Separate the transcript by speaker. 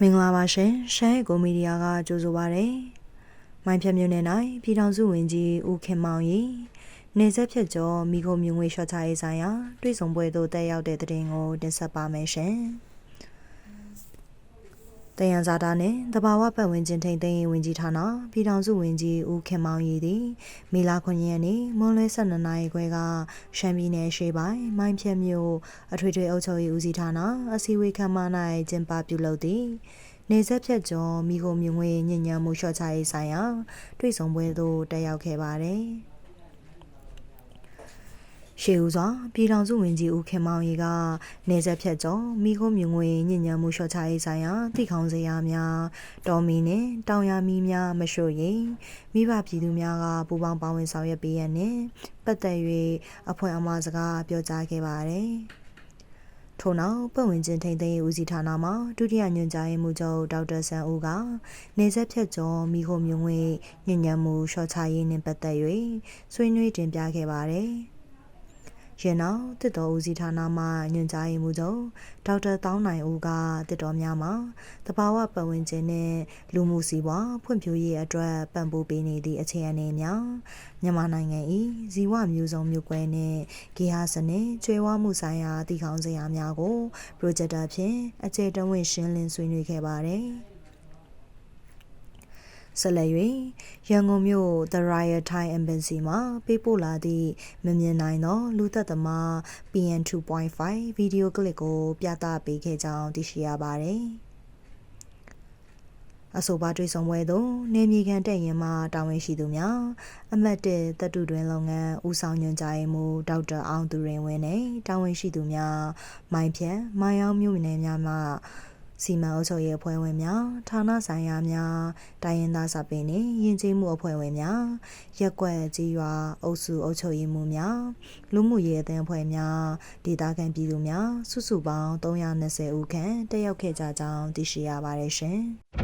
Speaker 1: မင်္ဂလာပါရှင်ရှမ်းကိုမီဒီယာကကြိုဆိုပါရယ်မိုင်းဖြတ်မြို့နယ်၌ပြည်ထောင်စုဝန်ကြီးဦးခင်မောင်ရီနေဆက်ဖြတ်ကျော်မိခိုမြငွေရှော့ချရေးဆိုင်ရာတွေ့ဆုံပွဲသို့တက်ရောက်တဲ့တဲ့တင်ကိုတင်ဆက်ပါမယ်ရှင် တယံဇာတာနှင့်တဘာဝပတ်ဝန်းကျင်ထိန်သိမ်းရေးဝန်ကြီးဌာနပြည်ထောင်စုဝန်ကြီးဦးခင်မောင်ရီသည်မေလာ9ရက်နေ့မွန်းလွဲ12နာရီခွဲကရှမ်းပြည်နယ်ရှေ့ပိုင်းမိုင်းဖြတ်မြို့အထွေထွေအုပ်ချုပ်ရေးဦးစီးဌာနအစည်းအဝေးခန်းမ၌ကျင်းပပြုလုပ်သည်နေဆက်ဖြတ်ကျော်မိခိုမြငွေညဉ့်ညံမှုလျှော့ချရေးဆိုင်ရာတွေ့ဆုံပွဲသို့တက်ရောက်ခဲ့ပါသည် ရှေးဦးစွာပြည်ထောင်စုဝန်ကြီးဦးခင်မောင်ရီကနေဆက်ဖြတ်ကျော်မိခိုမြငွေညဉ့်ညံမှုလျှော့ချရေးဆိုင်ရာတိခေါင်းစရာများတော်မီနှင့်တောင်ရမီများမလျှော့ရင်မိဘပြည်သူများကပူပေါင်းပါဝင်ဆောင်ရွက်ပေးရနှင့်ပတ်သက်၍အဖွဲ့အမစကားပြောကြားခဲ့ပါသည်ထို့နောက်ပတ်ဝန်းကျင်ထိန်းသိမ်းရေးဦးစီးဌာနမှဒုတိယညွှန်ကြားရေးမှူးချုပ်ဒေါက်တာဆန်ဦးကနေဆက်ဖြတ်ကျော်မိခိုမြငွေညဉ့်ညံမှုလျှော့ချရေးနှင့်ပတ်သက်၍ဆွေးနွေးတင်ပြခဲ့ပါသည် ရနောက်တစ်တော်ဦးစီးဌာနမှညွှန်ကြားရေးမှူးချုပ်ဒေါက်တာတောင်းနိုင်ဦးကတစ်တော်များမှာတဘာဝပတ်ဝန်းကျင်နဲ့လူမှုစီးပွားဖွံ့ဖြိုးရေးအတွက်ပံ့ပိုးပေးနေသည့်အခြေအနေများမြန်မာနိုင်ငံ၏ဇီဝမျိုးစုံမျိုးကွဲနှင့်ဂေဟာစနစ်ကျွဲဝမှုဆိုင်ရာတည်ခေါင်းစရာများကိုပရိုဂျက်တာဖြင့်အခြေတဝင့်ရှင်းလင်းဆွေးနွေးခဲ့ပါသည်။ ဆက်လက်၍ရန်ကုန်မြို့ The Royal Thai Embassy မှပေးပို့လာသည့်မမြင်နိုင်သောလူသက်သမား PN 2.5ဗီဒီယိုကလစ်ကို ပြသပေးခဲ့ကြောင်းသိရှိရပါသည်အဆိုပါတွေ့ဆုံပွဲသို့နေမြေခံတက်ရင်မှတာဝန်ရှိသူများအမတ်1တပ်တုတွင်လုပ်ငန်းဦးဆောင်ညွှန်ကြားရေးမှူးဒေါက်တာအောင်သူရင်ဝင်းနဲ့တာဝန်ရှိသူများမိုင်းဖြန်မိုင်းအောင်မြို့နယ်များမှ စီမံအုပ်ချုပ်ရေးအဖွဲ့ဝင်များဌာနဆိုင်ရာများတိုင်းရင်းသားစာပေနှင့်ယဉ်ကျေးမှုအဖွဲ့ဝင်များရက်ကွက်ကြီးရွာအုပ်စုအုပ်ချုပ်ရေးမှူးများလူမှုရေးအသင်းအဖွဲ့များဒေသခံပြည်သူများစုစုပေါင်း320ဦးခန့်တက်ရောက်ခဲ့ကြကြောင်းသိရှိရပါတယ်ရှင်။